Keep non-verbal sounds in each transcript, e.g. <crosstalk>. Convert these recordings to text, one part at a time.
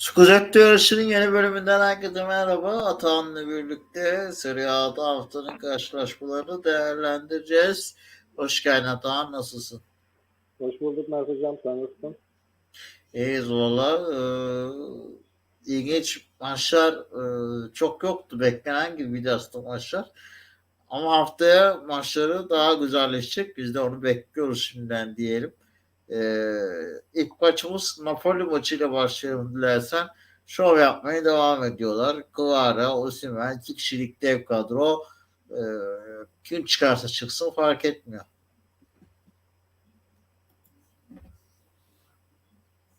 Scudetto yarışının yeni bölümünden herkese merhaba. Atahan'la birlikte Serie A'da haftanın karşılaşmalarını değerlendireceğiz. Hoş geldin Atahan, nasılsın? Hoş bulduk Mert Hocam. Sen nasılsın? İyiyiz valla. Ee, ilginç maçlar e, çok yoktu. Beklenen gibiydi aslında maçlar. Ama haftaya maçları daha güzelleşecek. Biz de onu bekliyoruz şimdiden diyelim. Ee, ilk maçımız Napoli maçıyla başlayalım dilersen. Şov yapmaya devam ediyorlar. Kvara, Osimhen, iki kişilik dev kadro. Ee, kim çıkarsa çıksın fark etmiyor.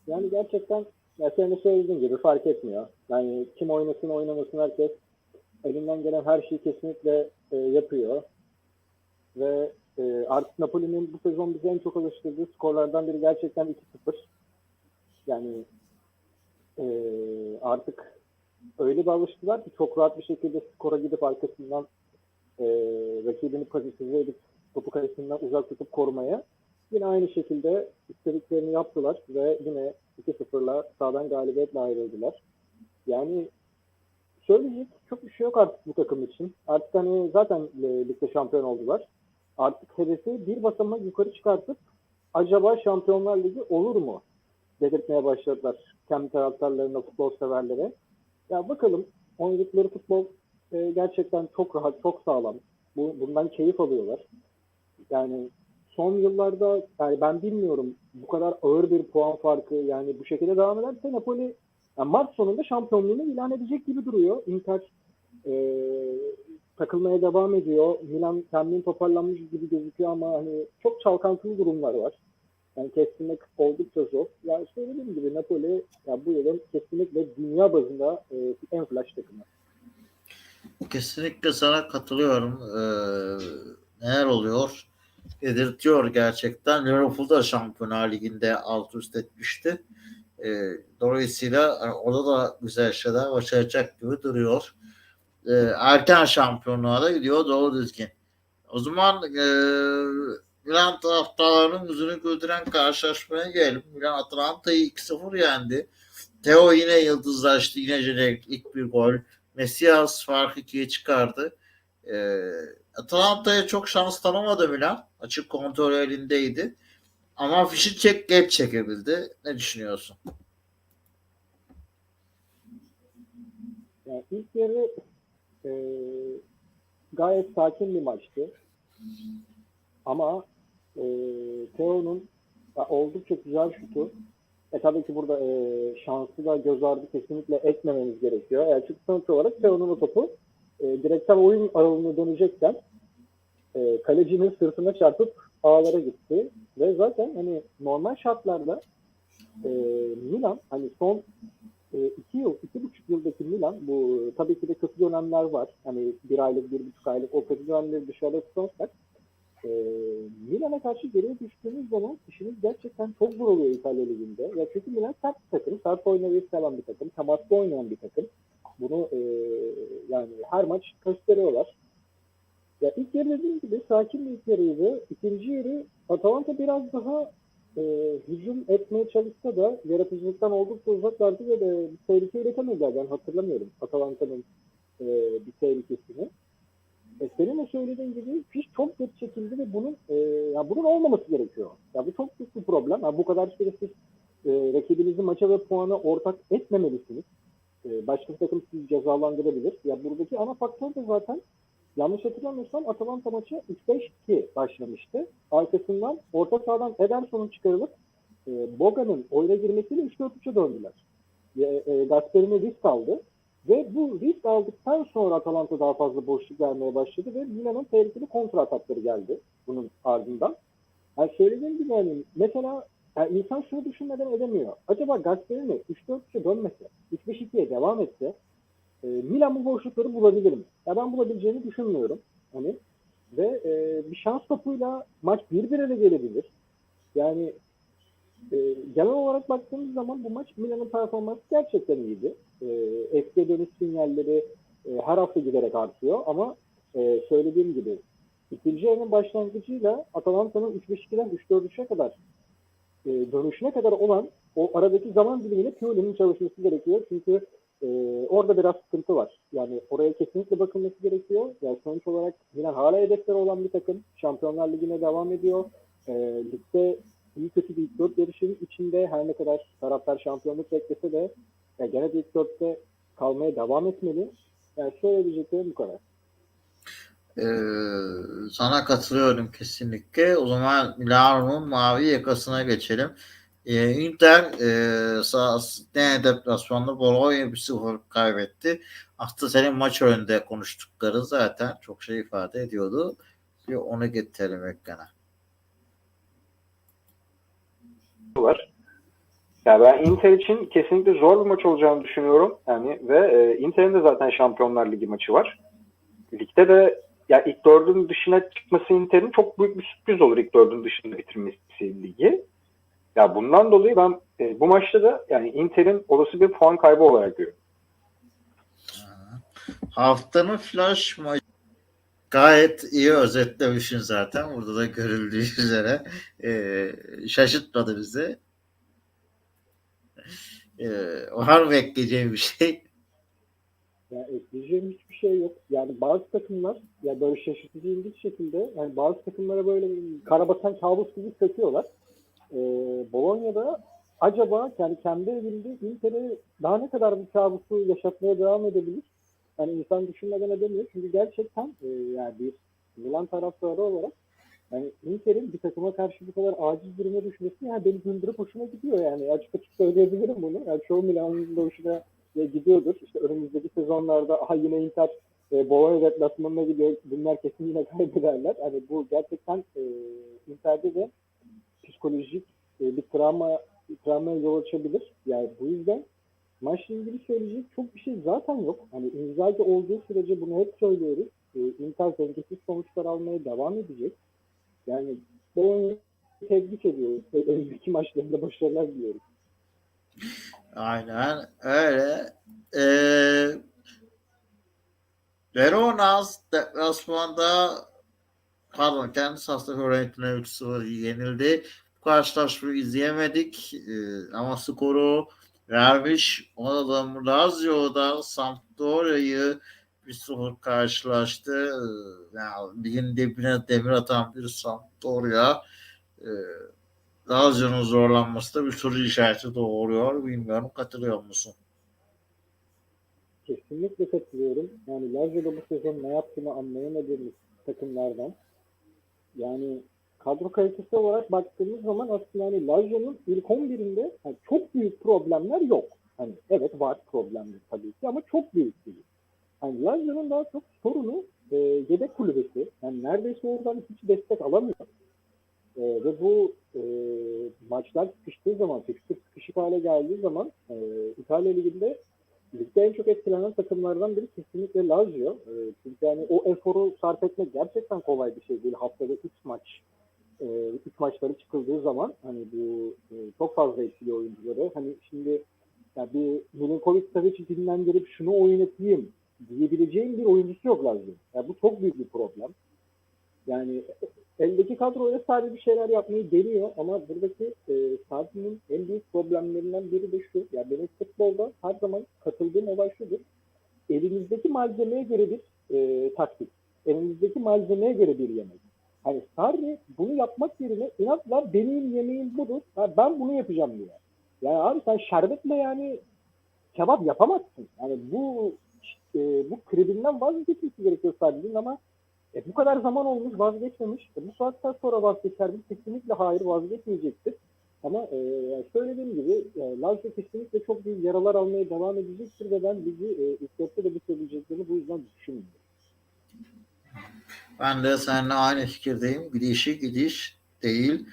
Yani gerçekten ya senin söylediğin gibi fark etmiyor. Yani kim oynasın oynamasın herkes elinden gelen her şeyi kesinlikle e, yapıyor. Ve e, artık Napoli'nin bu sezon bize en çok alıştırdığı skorlardan biri gerçekten 2-0. Yani e, artık öyle bir alıştılar ki çok rahat bir şekilde skora gidip arkasından e, rakibini pozisyon edip topu kalesinden uzak tutup korumaya. Yine aynı şekilde istediklerini yaptılar ve yine 2-0'la sağdan galibiyetle ayrıldılar. Yani söyleyecek çok bir şey yok artık bu takım için. Artık hani zaten e, ligde şampiyon oldular. Artık hedefi bir basamak yukarı çıkartıp acaba Şampiyonlar Ligi olur mu dedirtmeye başladılar kendi taraftarlarına, futbol severlere. Ya bakalım oynadıkları futbol e, gerçekten çok rahat, çok sağlam. Bu, bundan keyif alıyorlar. Yani son yıllarda yani ben bilmiyorum bu kadar ağır bir puan farkı yani bu şekilde devam ederse Napoli yani Mart sonunda şampiyonluğunu ilan edecek gibi duruyor. Inter e, takılmaya devam ediyor. Milan kendini toparlanmış gibi gözüküyor ama hani çok çalkantılı durumlar var. Yani kestirmek oldukça zor. Yani söylediğim gibi Napoli ya bu yılın kesinlikle dünya bazında e, en flash takımı. Kesinlikle sana katılıyorum. Ee, neler oluyor? Dedirtiyor gerçekten. Liverpool da Şampiyonlar Ligi'nde alt üst etmişti. Ee, dolayısıyla orada da güzel şeyler başaracak gibi duruyor. Ee, erken şampiyonluğa da gidiyor doğru düzgün. O zaman e, Milan taraftarlarının yüzünü güldüren karşılaşmaya gelelim. Milan Atalanta'yı 2-0 yendi. Theo yine yıldızlaştı. Yine jenerik ilk bir gol. Messias farkı ikiye çıkardı. Ee, Atalanta'ya çok şans tanımadı Milan. Açık kontrol elindeydi. Ama fişi çek geç çekebildi. Ne düşünüyorsun? Yani ilk yarı e, gayet sakin bir maçtı. Ama e, Theo'nun ya, oldukça güzel şutu. E tabii ki burada e, şansı da göz ardı kesinlikle etmememiz gerekiyor. Yani çünkü sonuç olarak Theo'nun o topu e, direkten oyun aralığına dönecekken e, kalecinin sırtına çarpıp ağlara gitti. Ve zaten hani normal şartlarda e, Milan hani son e, iki yıl, iki buçuk yıldaki Milan bu tabii ki de kötü dönemler var. Hani bir aylık, bir buçuk aylık o kötü dönemleri dışarıda tutarsak e, Milan'a karşı geriye düştüğümüz zaman işimiz gerçekten çok zor oluyor İtalya Ligi'nde. Ya çünkü Milan sert bir takım, sert oynamayı seven bir takım, temaslı oynayan bir takım. Bunu e, yani her maç gösteriyorlar. Ya ilk yarı dediğim gibi sakin bir ilk yarıydı. İkinci yarı Atalanta biraz daha e, hücum etmeye çalışsa da yaratıcılıktan oldukça uzaklardı ve de bir tehlike üretemediler. Ben hatırlamıyorum Atalanta'nın e, bir tehlikesini. E, senin de söylediğin gibi fiş çok geç çekildi ve bunun e, ya bunun olmaması gerekiyor. Ya bu çok büyük bir problem. Ya bu kadar süre siz e, rakibinizin maça ve puanı ortak etmemelisiniz. E, başka takım sizi cezalandırabilir. Ya buradaki ana faktör de zaten yanlış hatırlamıyorsam Atalanta maçı 3-5-2 başlamıştı. Arkasından orta sahadan Ederson'un çıkarılıp e, Boga'nın oyuna girmesiyle 3-4-3'e döndüler. E, e, Gasperini risk aldı. Ve bu risk aldıktan sonra Atalanta daha fazla boşluk vermeye başladı ve Milan'ın tehlikeli kontra atakları geldi bunun ardından. Yani söylediğim gibi hani mesela yani insan şunu düşünmeden edemiyor. Acaba Gasperini 3-4-3'e dönmese, 3-5-2'ye devam etse e, Milan bu boşlukları bulabilir mi? Ya ben bulabileceğini düşünmüyorum. Hani ve e, bir şans topuyla maç 1-1'e de gelebilir. Yani e, genel olarak baktığımız zaman bu maç Milan'ın performansı gerçekten iyiydi. E, eski dönüş sinyalleri e, her hafta giderek artıyor ama e, söylediğim gibi ikinci yarının başlangıcıyla Atalanta'nın 3-5-2'den 3-4-3'e kadar e, dönüşüne kadar olan o aradaki zaman dilimine Pioli'nin çalışması gerekiyor. Çünkü e, orada biraz sıkıntı var. Yani oraya kesinlikle bakılması gerekiyor. Yani sonuç olarak Milan hala hedefleri olan bir takım. Şampiyonlar Ligi'ne devam ediyor. E, ligde iyi kötü bir ilk dört yarışın içinde her ne kadar taraftar şampiyonluk beklese de ya gene de ilk dörtte kalmaya devam etmeli. Yani söyleyeceklerim bu kadar. Ee, sana katılıyorum kesinlikle. O zaman Milano'nun mavi yakasına geçelim. Ee, Inter e, sahasında deplasmanda Bologna 1-0 kaybetti. Aslında senin maç önünde konuştukları zaten çok şey ifade ediyordu. Bir onu getirelim ekrana. var. Ya ben Inter için kesinlikle zor bir maç olacağını düşünüyorum. Yani ve e, Inter'in de zaten Şampiyonlar Ligi maçı var. Ligde de ya ilk dördün dışına çıkması Inter'in çok büyük bir sürpriz olur ilk dördün dışında bitirmesi ligi. Ya bundan dolayı ben e, bu maçta da yani Inter'in olası bir puan kaybı olarak görüyorum. Haftanın flash maçı gayet iyi özetlemişsin zaten. Burada da görüldüğü <laughs> üzere e, şaşırtmadı bizi. E, var mı ekleyeceğim bir şey? Ya ekleyeceğim hiçbir şey yok. Yani bazı takımlar ya böyle şaşırtıcı ilginç şekilde yani bazı takımlara böyle karabasan kabus gibi söküyorlar. Ee, Bologna'da acaba yani kendi evinde Inter'e daha ne kadar bu kabusu yaşatmaya devam edebilir? Yani insan düşünmeden edemiyor. Çünkü gerçekten e, yani bir Milan taraftarı olarak yani Inter'in bir takıma karşı bu kadar aciz duruma düşmesi yani beni güldürüp hoşuma gidiyor yani. Açık açık söyleyebilirim bunu. Yani çoğu Milan'ın da hoşuna e, gidiyordur. İşte önümüzdeki sezonlarda aha yine Inter e, Bologna deplasmanına gidiyor. Bunlar kesin yine kaybederler. Hani bu gerçekten e, Inter'de de psikolojik e, bir travma travmaya yol açabilir. Yani bu yüzden maçla ilgili söyleyecek çok bir şey zaten yok. Hani Inzaghi olduğu sürece bunu hep söylüyoruz. E, Inter dengesiz sonuçlar almaya devam edecek. Yani Bologna'yı tebrik ediyoruz. Önümüzdeki maçlarında başarılar diliyoruz. Aynen öyle. Ee, Verona deplasmanda pardon kendi sahasında Fiorentina 3-0 yenildi. Karşılaşmayı izleyemedik ee, ama skoru vermiş. Ona da Lazio'da Sampdoria'yı 1-0 karşılaştı. Ee, yani ligin dibine demir atan bir Sampdoria. Ee, Lazio'nun zorlanması da bir soru işareti doğuruyor. Bilmiyorum katılıyor musun? Kesinlikle katılıyorum. Yani Lazio'da bu sezon ne yaptığını anlayamadığımız takımlardan. Yani kadro kalitesi olarak baktığımız zaman aslında hani Lazio'nun ilk 11'inde yani çok büyük problemler yok. Hani evet var problemler tabii ki ama çok büyük değil. Hani Lazio'nun daha çok sorunu e, yedek kulübesi. Yani neredeyse oradan hiç destek alamıyor. E, ve bu e, maçlar sıkıştığı zaman, fikstür sıkışık hale geldiği zaman e, İtalya Ligi'nde ligde en çok etkilenen takımlardan biri kesinlikle Lazio. E, çünkü yani o eforu sarf etmek gerçekten kolay bir şey değil. Haftada 3 maç, 3 e, maçları çıkıldığı zaman hani bu e, çok fazla etkili oyuncuları. Hani şimdi ya bir Milinkovic Savic'i dinlendirip şunu oynatayım diyebileceğim bir oyuncusu yok Lazio. Yani bu çok büyük bir problem. Yani eldeki kadroyla sadece bir şeyler yapmayı deniyor ama buradaki e, Sardi'nin en büyük problemlerinden biri de şu. Yani benim futbolda her zaman katıldığım olay şudur. Elinizdeki malzemeye göre bir e, taktik. Elinizdeki malzemeye göre bir yemek. Hani Sarri bunu yapmak yerine inatla benim yemeğim budur. Ha, ben bunu yapacağım diyor. Yani abi sen şerbetle yani kebap yapamazsın. Yani bu e, bu kribinden vazgeçmesi gerekiyor Sarri'nin ama e, bu kadar zaman olmuş vazgeçmemiş. E, bu saatten sonra vazgeçer mi? Kesinlikle hayır vazgeçmeyecektir. Ama e, söylediğim gibi e, Lazio kesinlikle çok büyük yaralar almaya devam edecektir ve ben ligi e, ilk de bitirebileceklerini bu yüzden düşünmüyorum. Ben de seninle aynı fikirdeyim. Gidişi gidiş değil.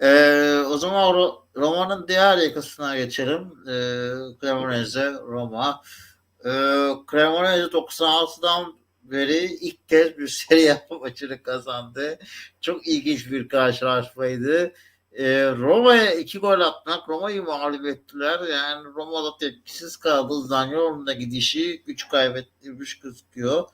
Ee, o zaman Ro- Roma'nın diğer yakasına geçelim. Ee, Cremonese, Roma. Ee, Cremonese 96'dan beri ilk kez bir seri maçını kazandı. Çok ilginç bir karşılaşmaydı. Ee, Roma'ya iki gol atmak, Roma'yı mağlup ettiler. Yani Roma'da tepkisiz kaldı. Zaniolo'nun da gidişi güç kaybettirmiş gözüküyor.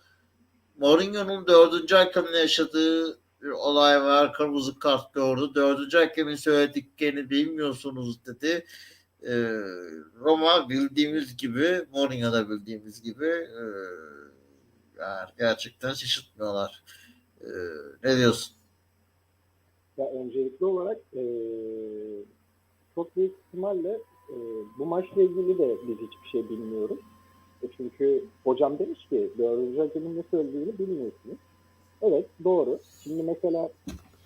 Mourinho'nun dördüncü hakemle yaşadığı bir olay var. Kırmızı kart gördü. Dördüncü hakemin söylediklerini bilmiyorsunuz dedi. Ee, Roma bildiğimiz gibi Mourinho'da bildiğimiz gibi e, yani gerçekten şaşırtmıyorlar. Ee, ne diyorsun? Ya öncelikli olarak e, çok büyük ihtimalle e, bu maçla ilgili de biz hiçbir şey bilmiyoruz. Çünkü hocam demiş ki dördüncü hakemin ne söylediğini bilmiyorsunuz. Evet doğru. Şimdi mesela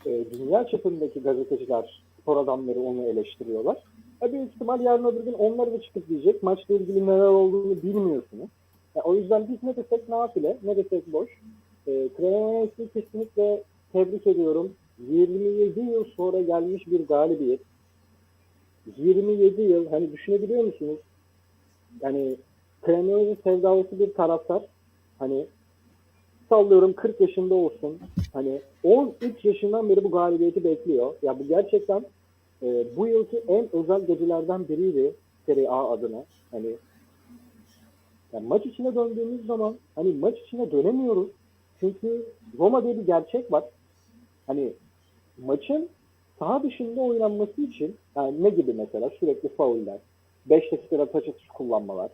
e, dünya çapındaki gazeteciler, spor adamları onu eleştiriyorlar. E, büyük ihtimal yarın öbür gün onlar da çıkıp diyecek maçla ilgili neler olduğunu bilmiyorsunuz. E, o yüzden biz ne desek nafile, ne desek boş. E, Cremonense'i kesinlikle tebrik ediyorum. 27 yıl sonra gelmiş bir galibiyet. 27 yıl hani düşünebiliyor musunuz? Yani Cremonese sevdalısı bir taraftar. Hani sallıyorum 40 yaşında olsun. Hani 13 yaşından beri bu galibiyeti bekliyor. Ya bu gerçekten e, bu yılki en özel gecelerden biriydi Serie A adına. Hani yani maç içine döndüğümüz zaman hani maç içine dönemiyoruz. Çünkü Roma diye bir gerçek var. Hani maçın saha dışında oynanması için yani ne gibi mesela sürekli fauller, 5 dakikada taç atış kullanmalar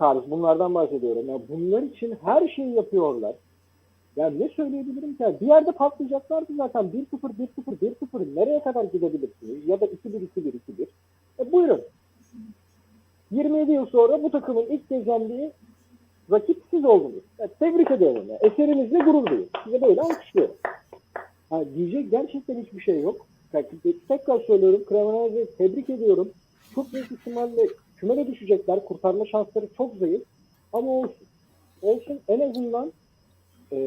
tarz bunlardan bahsediyorum. Yani bunlar için her şeyi yapıyorlar. Yani ne söyleyebilirim ki? Bir yerde patlayacaklardı zaten 1-0, 1-0, 1-0 nereye kadar gidebilirsiniz? Ya da 2-1, 2-1, 2-1. E buyurun. 27 yıl sonra bu takımın ilk kez yendiği rakip siz oldunuz. Yani tebrik ediyorum. Yani. Eserinizle gurur duyun. Size böyle alkışlıyorum. Ha, diyecek gerçekten hiçbir şey yok. Yani tekrar söylüyorum. Cremonese'yi tebrik ediyorum. Çok büyük ihtimalle kümele düşecekler. Kurtarma şansları çok zayıf. Ama olsun. Olsun en azından e,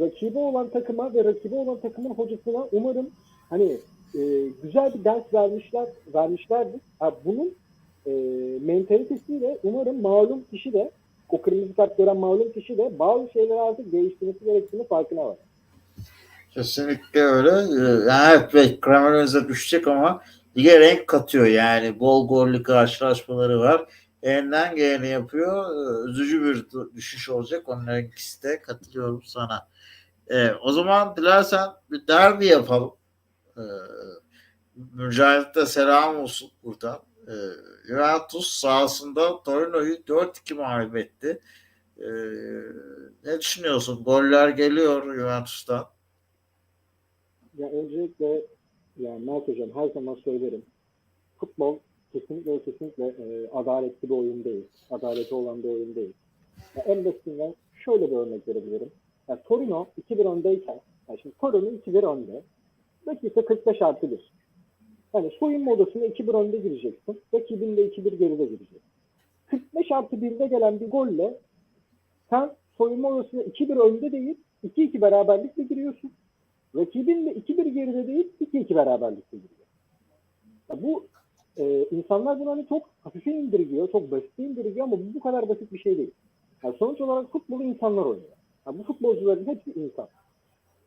rakibi olan takıma ve rakibi olan takımın hocasına umarım hani e, güzel bir ders vermişler vermişlerdir. Ha, bunun e, mentalitesiyle umarım malum kişi de o kırmızı kart gören malum kişi de bazı şeyleri artık değiştirmesi gerektiğini farkına var. Kesinlikle öyle. Ee, Yani evet, Cremonese düşecek ama lige renk katıyor yani. Bol gollü karşılaşmaları var. Elinden geleni yapıyor. Üzücü bir düşüş olacak. Onların ikisi de katılıyorum sana. Ee, o zaman dilersen bir derbi yapalım. Ee, Mücahit'te selam olsun buradan. Ee, Juventus sahasında Torino'yu 4-2 mağlup etti. Ee, ne düşünüyorsun? Goller geliyor Juventus'tan. Ya öncelikle yani Mert Hocam her zaman söylerim. Futbol kesinlikle kesinlikle e, adaletli bir oyun değil. Adaleti olan bir oyun değil. Ya en basitinden şöyle bir örnek verebilirim. Yani Torino 2-1 öndeyken, yani şimdi Torino 2-1 önde. Dakika 45 artı 1. Yani soyunma odasına 2-1 önde gireceksin. Rakibin de 2-1 geride girecek. 45 artı 1'de gelen bir golle sen soyunma odasına 2-1 önde değil 2-2 beraberlikle giriyorsun. Rakibin de 2-1 geride değil 2-2 beraberlikle giriyor. Bu e, insanlar bunu hani çok hafife indirgiyor, çok basit indirgiyor ama bu bu kadar basit bir şey değil. Yani sonuç olarak futbolu insanlar oynuyor. Yani bu futbolcuların hepsi insan.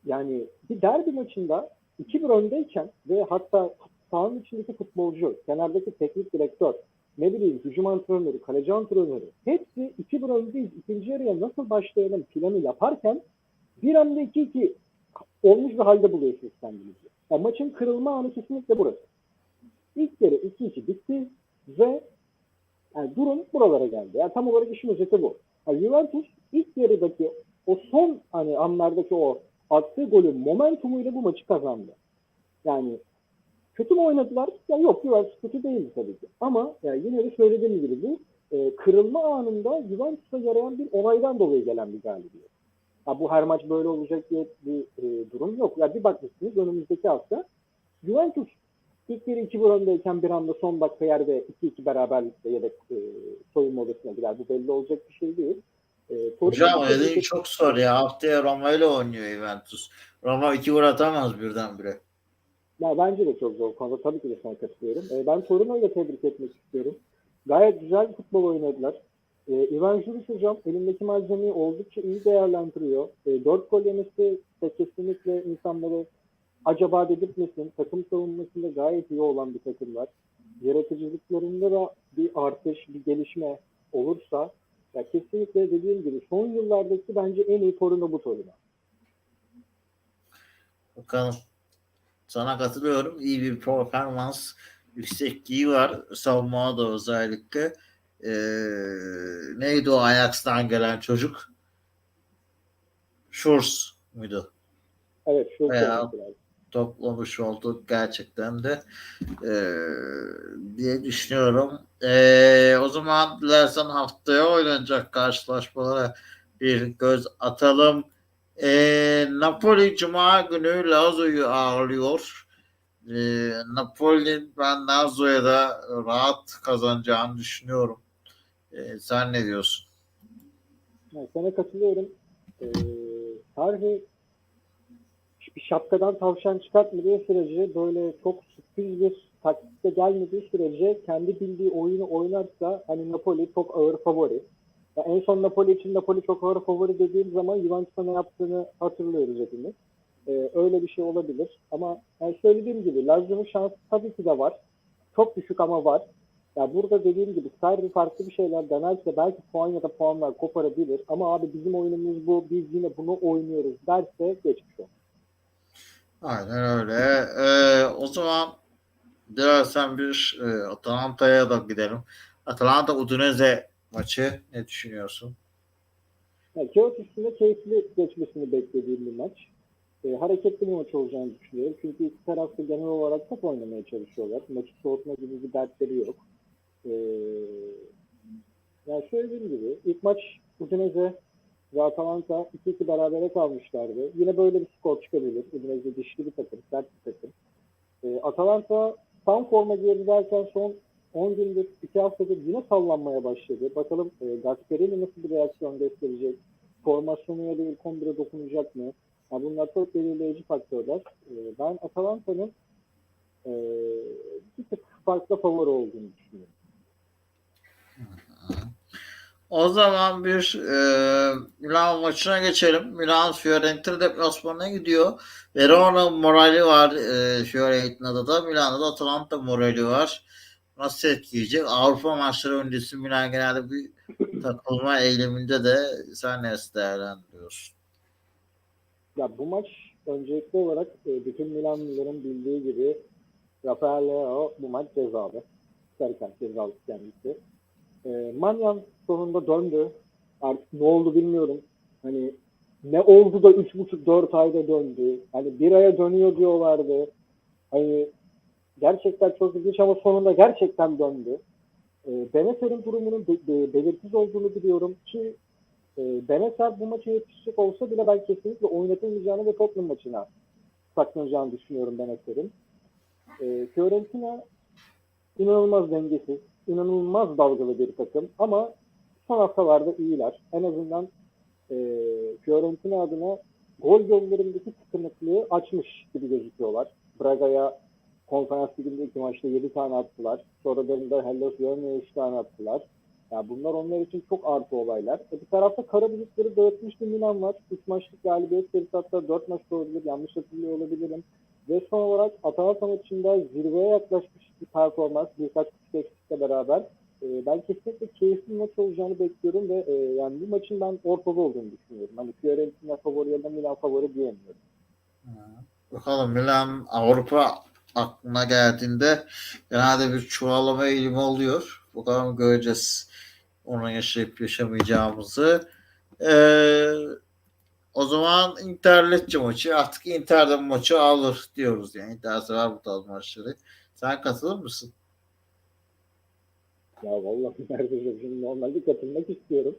Yani bir derbi maçında 2-1 öndeyken ve hatta sahanın içindeki futbolcu, kenardaki teknik direktör, ne bileyim hücum antrenörü, kaleci antrenörü hepsi 2-1 öndeyiz. ikinci yarıya nasıl başlayalım planı yaparken bir anda 2-2 olmuş bir halde buluyorsunuz kendinizi. Yani maçın kırılma anı kesinlikle burası. İlk yarı 2-2 bitti ve yani durum buralara geldi. Yani tam olarak işin özeti bu. Yani Juventus ilk yarıdaki o son hani anlardaki o attığı golün momentumuyla bu maçı kazandı. Yani kötü mü oynadılar? Ya yok Juventus kötü değildi tabii ki. Ama yani yine de söylediğim gibi bu e, kırılma anında Juventus'a yarayan bir olaydan dolayı gelen bir galibiyet. Ha, bu her maç böyle olacak diye bir e, durum yok. Ya bir bakmışsınız önümüzdeki hafta Juventus ilk yarı 2-1 öndeyken bir anda son dakika yerde 2-2 beraberlikle ya da e, soyunma odasına gider. Bu belli olacak bir şey değil. E, Hocam ki- çok zor ya. Haftaya Roma ile oynuyor Juventus. Roma iki gol atamaz birdenbire. Ya bence de çok zor konuda. Tabii ki de sana katılıyorum. E, ben Torino'yu da tebrik etmek istiyorum. Gayet güzel bir futbol oynadılar. E, Ivan Juric hocam elindeki malzemeyi oldukça iyi değerlendiriyor. E, 4 gol yemesi de kesinlikle insanları acaba dedirtmesin. Takım savunmasında gayet iyi olan bir takım var. Yaratıcılıklarında da bir artış, bir gelişme olursa ya kesinlikle dediğim gibi son yıllardaki bence en iyi Torino bu Torino. Bakalım. Sana katılıyorum. İyi bir performans yüksekliği var. Savunmada da özellikle. Ee, neydi o Ajax'tan gelen çocuk? Schurz muydu? Evet şu Bayağı- toplamış olduk gerçekten de eee, diye düşünüyorum. Eee, o zaman dilersen haftaya oynanacak karşılaşmalara bir göz atalım. Eee, Napoli Cuma günü Lazio'yu ağırlıyor. Eee Napoli ben Lazio'ya da rahat kazanacağını düşünüyorum. Eee, sen ne diyorsun? Yani sana katılıyorum. Ee, Harvey bir şapkadan tavşan çıkartmadığı sürece böyle çok sürpriz bir taktikte gelmediği sürece kendi bildiği oyunu oynarsa hani Napoli çok ağır favori. Ya en son Napoli için Napoli çok ağır favori dediğim zaman Juventus'a ne yaptığını hatırlıyoruz hepimiz. Ee, öyle bir şey olabilir. Ama yani söylediğim gibi Lazio'nun şansı tabii ki de var. Çok düşük ama var. Ya burada dediğim gibi Sarri farklı bir şeyler denerse belki puan ya da puanlar koparabilir. Ama abi bizim oyunumuz bu, biz yine bunu oynuyoruz derse geçmiş olur. Aynen öyle. Ee, o zaman dilersen bir e, Atalanta'ya da gidelim. Atalanta Udinese maçı ne düşünüyorsun? Yani kağıt üstünde keyifli geçmesini beklediğim bir maç. E, hareketli bir maç olacağını düşünüyorum. Çünkü iki taraf da genel olarak top oynamaya çalışıyorlar. Maçı soğutma gibi bir dertleri yok. E, yani söylediğim gibi ilk maç Udinese ve Atalanta 2-2 berabere kalmışlardı. Yine böyle bir skor çıkabilir. Udinese dişli bir takım, sert bir takım. E, Atalanta tam forma girdi derken son 10 gündür, 2 haftadır yine sallanmaya başladı. Bakalım e, Gasperini nasıl bir reaksiyon gösterecek? Formasyonu ya da ilk 11'e dokunacak mı? Ya bunlar çok belirleyici faktörler. E, ben Atalanta'nın e, bir tık farklı favori olduğunu düşünüyorum. O zaman bir e, Milan maçına geçelim. Milan Fiorentina deplasmanına gidiyor. Verona morali var e, Fiorentina'da da. Milan'da da Atalanta morali var. Nasıl etkileyecek? Avrupa maçları öncesi Milan genelde bir takılma eyleminde de sen nasıl değerlendiriyorsun? Ya bu maç öncelikli olarak e, bütün Milanlıların bildiği gibi Rafael Leao bu maç cezalı. Serkan cezalı kendisi. E, Manyan sonunda döndü. Artık ne oldu bilmiyorum. Hani ne oldu da 3,5-4 ayda döndü. Hani bir aya dönüyor diyorlardı. Hani gerçekten çok ilginç ama sonunda gerçekten döndü. E, Beneser'in durumunun be- be- belirsiz olduğunu biliyorum ki e, Beneser bu maça yetişecek olsa bile ben kesinlikle oynatılmayacağını ve Tottenham maçına saklanacağını düşünüyorum Beneser'in. E, Fiorentina inanılmaz dengesiz, inanılmaz dalgalı bir takım ama son haftalarda iyiler. En azından e, Fiorentina adına gol gönderimdeki sıkıntılığı açmış gibi gözüküyorlar. Braga'ya konferans liginde iki maçta 7 tane attılar. Sonralarında Hellas Veronia'ya 3 tane attılar. Ya bunlar onlar için çok artı olaylar. E bir tarafta kara bulutları dağıtmış bir Milan var. 3 maçlık galibiyet serisi hatta 4 maç olabilir. Yanlış hatırlıyor olabilirim. Ve son olarak Atalanta maçında zirveye yaklaşmış bir performans. Birkaç küçük eksikle beraber. E, ben kesinlikle keyifli bir maç olacağını bekliyorum ve e, yani bu maçın ben ortada olduğunu düşünüyorum. Hani Fiorentina favori ya da Milan favori diyemiyorum. Bakalım Milan Avrupa aklına geldiğinde genelde bir çuvallama eğilimi oluyor. Bakalım göreceğiz onu yaşayıp yaşamayacağımızı. Ee, o zaman Inter Lecce maçı artık Inter'de maçı alır diyoruz yani. Inter sever bu tarz maçları. Sen katılır mısın? Ya vallahi <laughs> neredeyse şimdi normalde katılmak istiyorum.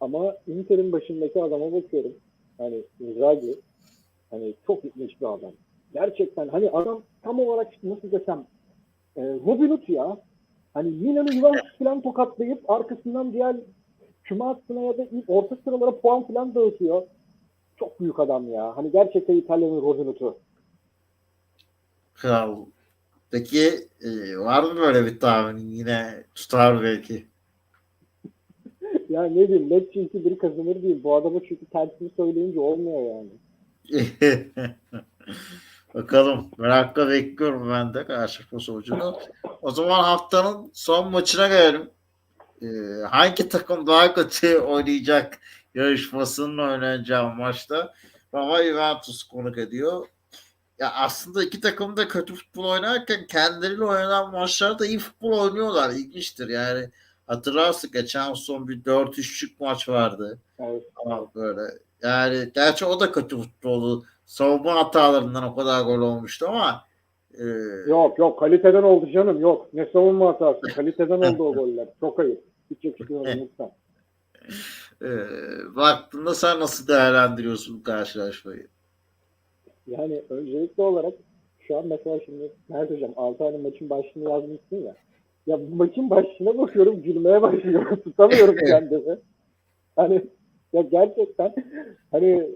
Ama Inter'in başındaki adama bakıyorum. Hani Inzaghi hani çok ilginç bir adam. Gerçekten hani adam tam olarak nasıl desem e, Robin Hood ya. Hani Milan'ı Juventus falan tokatlayıp arkasından diğer küme hattına ya da ilk orta sıralara puan falan dağıtıyor. Çok büyük adam ya. Hani gerçekten İtalya'nın Robin Hood'u. Kral. Peki e, var mı böyle bir tahmin? Yine tutar belki. <laughs> Ya ne diyeyim Lecce 2-1 kazanır diyeyim. Bu adama çünkü tersini söyleyince olmuyor yani. <laughs> Bakalım. Merakla bekliyorum ben de karşılaşma sonucunu. O zaman haftanın son maçına gelelim. Ee, hangi takım daha kötü oynayacak yarışmasının oynanacağı maçta Roma Juventus konuk ediyor. ya aslında iki takım da kötü futbol oynarken kendileriyle oynanan maçlarda iyi futbol oynuyorlar. İlginçtir yani. Hatırlarsın geçen son bir 4-3'lük maç vardı. Evet. Ama böyle yani gerçi o da kötü futboldu. Savunma hatalarından o kadar gol olmuştu ama e, Yok yok kaliteden oldu canım yok. Ne savunma hatası. Kaliteden oldu o goller. Çok ayıp. Hiç yakışmıyorum lütfen. E, baktığında sen nasıl değerlendiriyorsun bu karşılaşmayı? Yani öncelikli olarak şu an mesela şimdi Mert Hocam 6 tane maçın başlığını yazmışsın ya. Ya bu maçın başlığına bakıyorum gülmeye başlıyorum. <laughs> Tutamıyorum kendimi. Hani ya gerçekten hani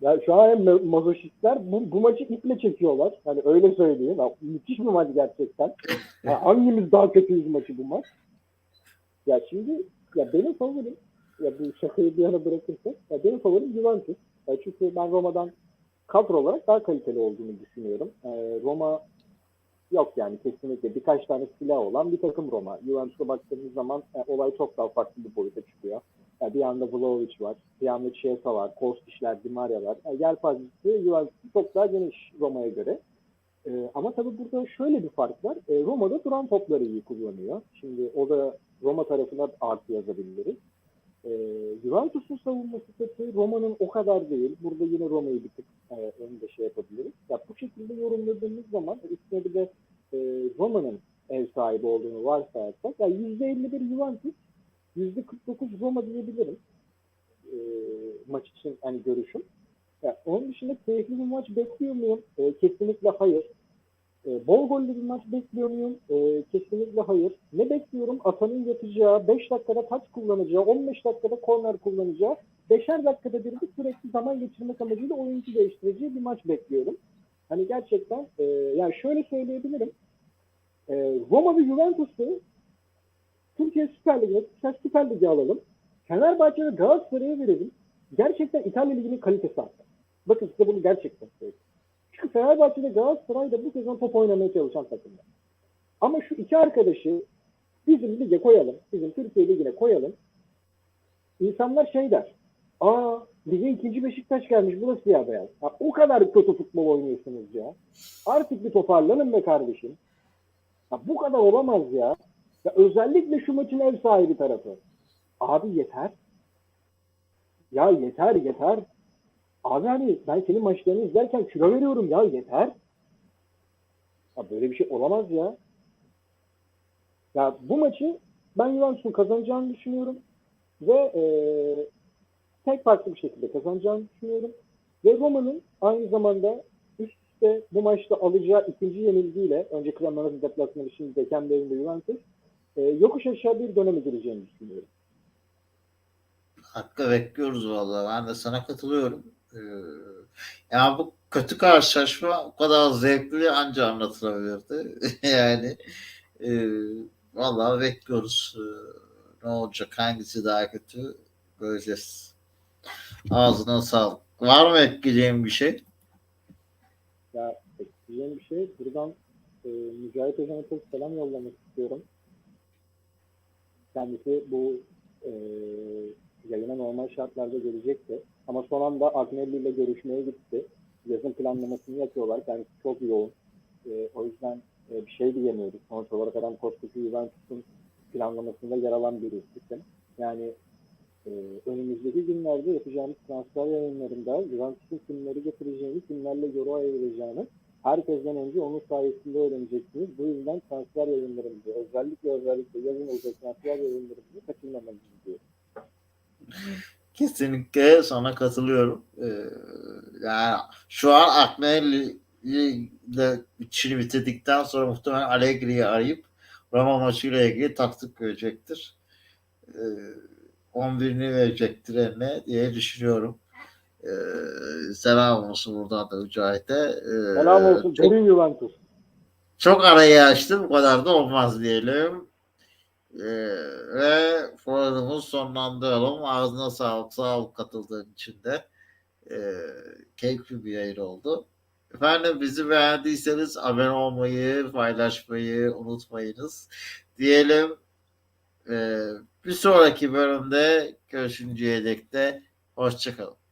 ya şu an hem ma- mazoşistler bu, bu maçı iple çekiyorlar. Hani öyle söyleyeyim. Ya, müthiş bir maç gerçekten. Ya hangimiz daha kötüyüz maçı bu maç? Ya şimdi ya benim favorim ya bu şakayı bir yana bırakırsak ya benim favorim Juventus. Ya çünkü ben Roma'dan kadro olarak daha kaliteli olduğunu düşünüyorum. Ee, Roma yok yani kesinlikle birkaç tane silah olan bir takım Roma. Juventus'a baktığımız zaman e, olay çok daha farklı bir boyuta çıkıyor. Yani bir yanda Vlahovic var, bir yanda Chiesa var, Kostic'ler, Di Maria var. Yani yelpazesi Juventus'un çok daha geniş Roma'ya göre. Ee, ama tabii burada şöyle bir fark var. Ee, Roma'da duran topları iyi kullanıyor. Şimdi o da Roma tarafına artı yazabiliriz. Ee, Juventus'un savunması kötü, Roma'nın o kadar değil. Burada yine Roma'yı bir tık e, önünde şey yapabiliriz. Ya bu şekilde yorumladığımız zaman üstüne bir de e, Roma'nın ev sahibi olduğunu varsayarsak ya %51 Juventus, %49 Roma diyebilirim. E, maç için hani görüşüm. Ya, onun dışında keyifli bir maç bekliyor muyum? E, kesinlikle hayır. E, bol gollü bir maç bekliyor muyum? E, kesinlikle hayır. Ne bekliyorum? Atanın yatacağı, 5 dakikada taç kullanacağı, 15 dakikada korner kullanacağı, 5'er dakikada bir de sürekli zaman geçirmek amacıyla oyuncu değiştireceği bir maç bekliyorum. Hani gerçekten e, yani şöyle söyleyebilirim. E, Roma ve Juventus'u Türkiye Süper Ligi'ne, Türkiye Süper Ligi alalım. Fenerbahçe ve Galatasaray'a verelim. Gerçekten İtalya Ligi'nin kalitesi artar. Bakın size bunu gerçekten söyleyeyim. Çünkü Fenerbahçe ve Galatasaray da bu sezon top oynamaya çalışan takımlar. Ama şu iki arkadaşı bizim lige koyalım, bizim Türkiye Ligi'ne koyalım. İnsanlar şey der. Aa lige ikinci Beşiktaş gelmiş bu da siyah beyaz. Ha, o kadar kötü futbol oynuyorsunuz ya. Artık bir toparlanın be kardeşim. Ha, bu kadar olamaz ya. ya. Özellikle şu maçın ev sahibi tarafı. Abi yeter. Ya yeter yeter. Abi hani ben senin maçlarını izlerken kilo veriyorum ya yeter. Ya böyle bir şey olamaz ya. Ya bu maçı ben Juventus'un kazanacağını düşünüyorum. Ve e, tek farklı bir şekilde kazanacağını düşünüyorum. Ve Roma'nın aynı zamanda üst üste bu maçta alacağı ikinci yenilgiyle önce Cremonese deplasmanı şimdi de kendi Juventus e, yokuş aşağı bir döneme gireceğini düşünüyorum. Hakkı bekliyoruz vallahi. Ben de sana katılıyorum. Ee, yani bu kötü karşılaşma o kadar zevkli anca anlatılabilirdi. <laughs> yani e, vallahi bekliyoruz. Ee, ne olacak? Hangisi daha kötü? Göreceğiz. Ağzına sağlık. Var mı ekleyeceğim bir şey? Ya ekleyeceğim bir şey. Buradan e, Mücahit Hocam'a çok selam yollamak istiyorum. Kendisi bu e, yayına normal şartlarda gelecekti. Ama son anda Agnelli ile görüşmeye gitti. Yazın planlamasını yapıyorlar. Kendisi çok yoğun. E, o yüzden e, bir şey diyemiyoruz. Sonuç olarak adam koskoca Juventus'un planlamasında yer alan bir isim. Yani e, önümüzdeki günlerde yapacağımız transfer yayınlarında Juventus'un kimleri getireceğini, kimlerle euro ayıracağını herkesten önce onun sayesinde öğreneceksiniz. Bu yüzden transfer yayınlarımızı, özellikle özellikle yazın olacak transfer yayınlarımızı kaçırmamanızı diyorum. <laughs> Kesinlikle sana katılıyorum. Ee, yani şu an Aknelli ile işini bitirdikten sonra muhtemelen Allegri'yi arayıp Roma maçıyla ilgili taktik verecektir. Ee, 11'ini verecektir eline diye düşünüyorum. Ee, selam olsun buradan da Mücahit'e. Ee, Selam olsun. çok- Juventus. çok arayı açtım. Bu kadar da olmaz diyelim. Ee, ve programımızı sonlandıralım. Ağzına sağlık. Sağ ol katıldığın için de. Ee, keyifli bir yayın oldu. Efendim bizi beğendiyseniz abone olmayı, paylaşmayı unutmayınız. Diyelim ee, bir sonraki bölümde görüşünceye dek de hoşçakalın.